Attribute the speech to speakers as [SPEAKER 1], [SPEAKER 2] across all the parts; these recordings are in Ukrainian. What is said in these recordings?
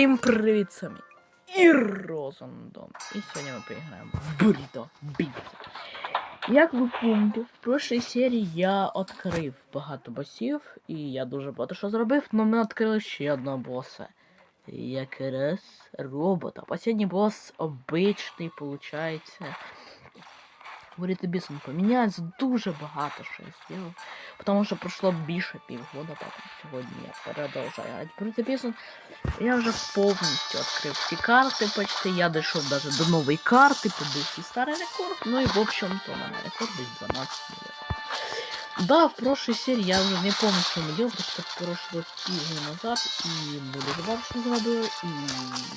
[SPEAKER 1] Всім привіт самі! І Розандом. І сьогодні ми поіграємо в Буррито Біт. Як ви помните, в прошлій серії я відкрив багато босів, і я дуже багато що зробив, але ми відкрили ще одного боса. Якраз робота. Последній бос обичний, получається. Буррито Бісон поміняється дуже багато що я зробив. Потому що пройшло більше півгода, так сьогодні я продовжую Буррито Бісон. Я вже повністю відкрив всі карти почти. Я дійшов даже до нової карти, побив свій старий рекорд. Ну і в общем-то у мене рекорд десь 12 мільйонів. Да, в прошлой серии я уже не помню, что мы делали, потому что прошло півдня назад, дуже багато що зробили, і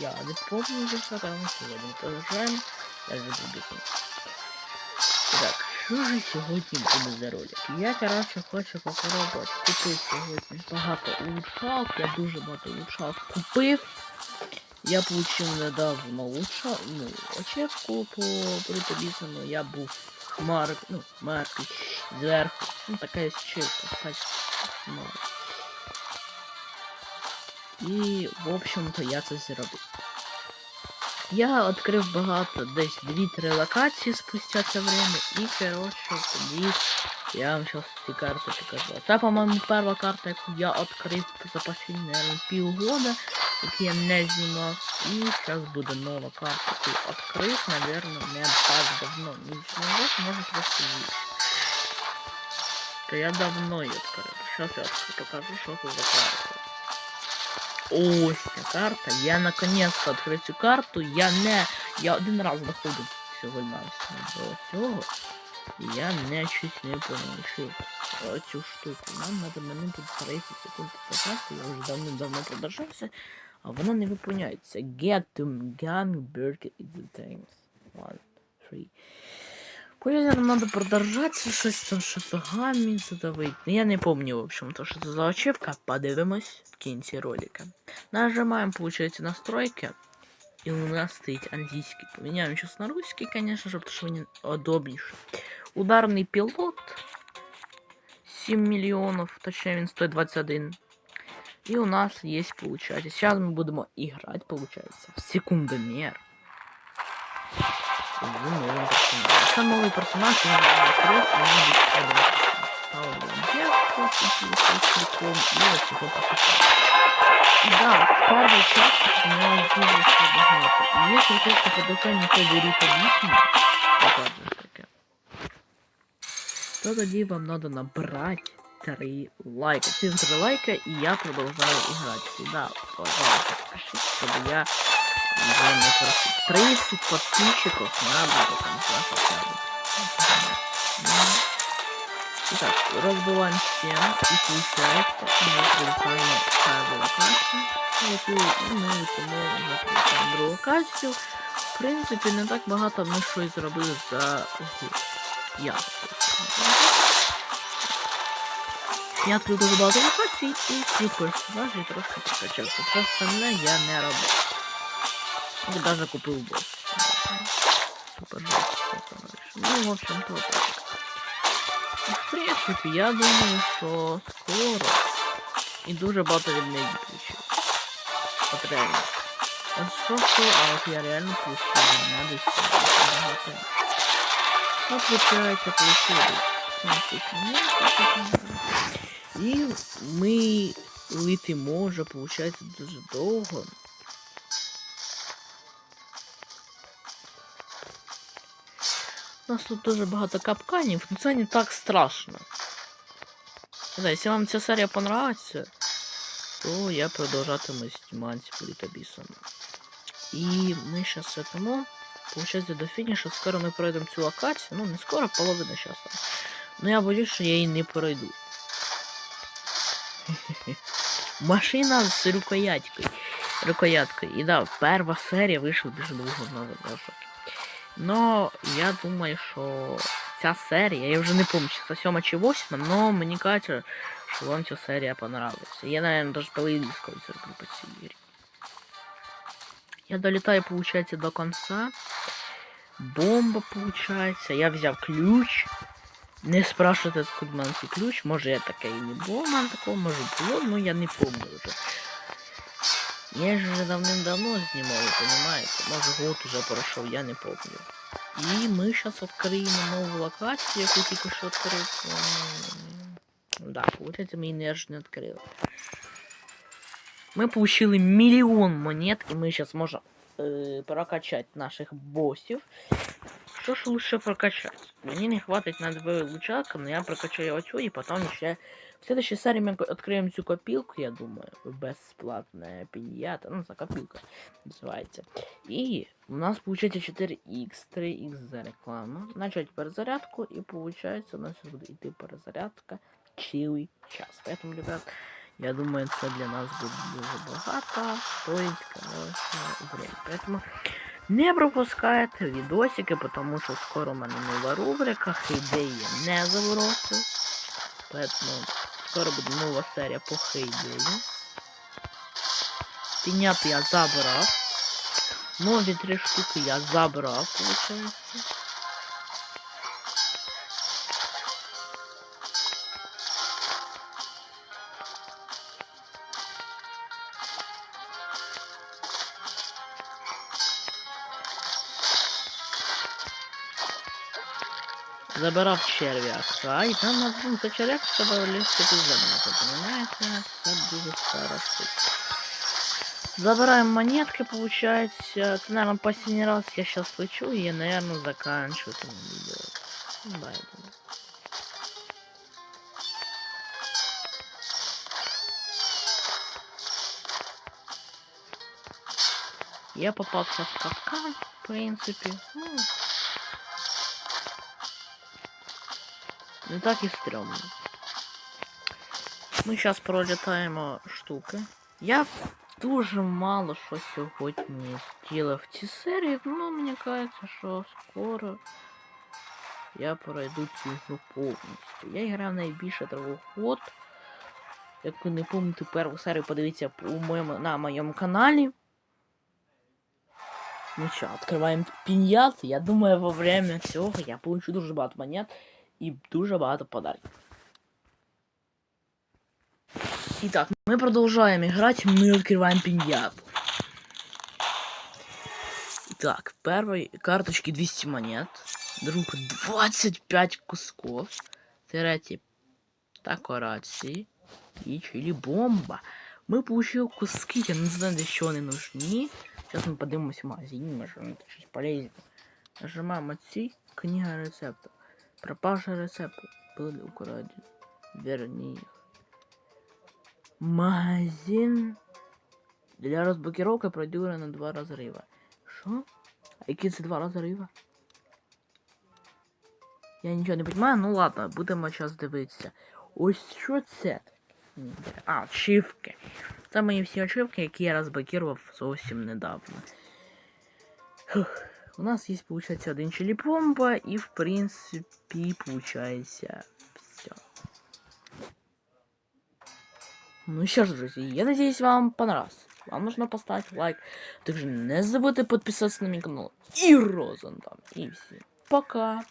[SPEAKER 1] я не помню вже що там, сьогодні ми продовжуємо. Я вже буду Так, що ж сьогодні буде за ролик? Я, коротше, хочу попробувати купити сьогодні багато улучшалок. Я дуже багато улучшалок купив. Я получив недавно улучшал, ну, очевку по притобісану. Я був хмар, ну, хмарки зверху. Ну, така щелка, кстати, хмар. І, в общем-то, я це зробив. Я відкрив багато, десь 2-3 локації спустя це время. І, коротше, тоді я вам сейчас ці карти покажу. Це, по-моєму, перша карта, яку я відкрив за последні, наверное, півгода, яку я не знімав. І зараз буде нова карта, яку відкрив, наверное, не так давно. Не знаю, може просто більше. То я давно її відкрив. Зараз я покажу, що це за карта. Ось карта. Я наконец-то відкрив цю карту. Я не... Я один раз всього навсього до цього. І я не чуть не помішив цю штуку. Нам треба минуту 30 секунд потратити. Я вже давно-давно продержався. А вона не виповняється. Get to gun bird is the things. One, three. Потім нам надо продержатися, щось там шифагами задавить. Ну, Я не помню, в общем, то, що це за очівка. Подивимось в кінці ролика. Нажимаем, получается, настройки. И у нас стоит английский. Поменяем сейчас на русский, конечно же, потому что мне удобнейше. Ударный пилот. 7 миллионов, точнее, он стоит 21. И у нас есть, получается, сейчас мы будем играть, получается, в секундомер. З новим персонажем. Це новий персонаж, він відкрив, і він відкрив. Став дівку, з криком, і ось його покупав. І да, в перший час у нього дуже все багато. І якщо хочете продовження по Буріто Бісню, опять же таке, то тоді вам надо набрати 3 лайка. Ці 3 лайка, і я продовжаю играть. Да, пожалуйста, пишіть, щоб я уже не просил. 30 подписчиков надо до конца хотя бы. Итак, разбиваем стену и получается мы прилетаем в каждую локацию. Вот, и мы тому закрутимо другу локацію. В принципі, не так багато ми щось зробили за год. Я. Я відкрив дуже багато локацій і ці персонажі трошки прокачався. Все остальне я не робив. Я даже купил босс. Супер короче. Ну, в общем-то, вот так. В принципе, я думаю, що скоро і дуже багато від неї получив. От реально. От що що, а от я реально получив мене десь багато. Десь 17 минут. І ми летимо вже, получається, дуже довго. У нас тут дуже багато капканів, але це не так страшно. Не знаю, якщо вам ця серія понравиться, то я продовжатиму знімати Буріто Бісон. І ми зараз сидимо. Получається до фінішу, скоро ми пройдемо цю локацію. Ну, не скоро, половина часу. Ну я боюсь, що я її не пройду. Машина з рукояткою. Рукояткою. І да, перша серія вийшла дуже довго назад. Но я думаю, що ця серія, я вже не пам'ятаю, чи це сьома чи восьма, но мені кажеться, що вам ця серія понравилася. Я, наверное, даже колись зроблю по цій ігрі. Я долетаю, получается, до конца. Бомба, получается. Я взяв ключ. Не спрашивайте, откуда мене цей ключ. Може я таке і не було, мене такого, може було, но я не помню вже. Я же вже давним-давно знімав, понимаете? Може год уже пройшов, я не помню. І ми зараз відкриємо нову локацію, яку тільки що відкрив. Да, получается, ми її не відкрили. Ми получили мільйон монет, і ми зараз можемо е, прокачати наших боссів. Что ж лучше прокачать? Мне не хватит на два лучака, но я прокачаю вот и потом еще... В следующей серии мы откроем всю копилку, я думаю. Бесплатная пиньята. Ну, за копилка называется. И у нас получается 4х, 3х за рекламу. Начать перезарядку, и получается у нас будет идти перезарядка цілий час. Поэтому, ребят, я думаю, це для нас буде дуже багато. Стоїть, короче, время. Поэтому не пропускайте відосики, потому що скоро у мене нова рубрика, хейдеї не забросив. Поэтому скоро буде нова серія по хейдею. Піняп я забрав. Нові три штуки я забрав, виходить. Забирав черв'яка. І там на ну, за черв'як треба лізти під землю, понимаете? Це дуже стара штука. Забираем монетки, получается. Это, наверное, последний раз я сейчас лечу, и я, наверное, заканчиваю это видео. Ну, Да, я думаю. Я попался в капкан, в принципе. Ну, не так і стрьомно. Ми зараз пролітаємо штуки. Я дуже мало що сьогодні зробив в цій серії, ну мені кажеться, що скоро я пройду цю ігру повністю. Я грав найбільше травоход. Як ви не пам'ятаєте першу серію, подивіться у моєму, на моєму каналі. Ну що, відкриваємо піньят. Я думаю, во время цього я получу дуже багато монет і дуже багато подарків. Итак, мы продолжаем играть, мы открываем пиньяту. Итак, первой карточки 200 монет. Друг 25 кусков. Третий декорации. И чили бомба. Мы получили куски, я не знаю, для чего они нужны. Сейчас мы поднимемся в магазине, может это что-то полезно. Нажимаем отси, книга рецептов. Пропавшие рецепты были украдены. Верни их. Магазин для розблокировки продюрено два розрива. Що? А які це два розрива? Я нічого не розумію, ну ладно, будемо зараз дивитися. Ось що це? Ні, А, ачивки. Це мої всі ачивки, які я розблокував зовсім недавно. Фух. У нас есть, получается, один челепомба, и, в принципе, получается, все. Ну что ж, друзья, я надеюсь, вам понравилось. Вам нужно поставить лайк. Также не забудьте подписаться на мой канал. И Розен там. И всем пока.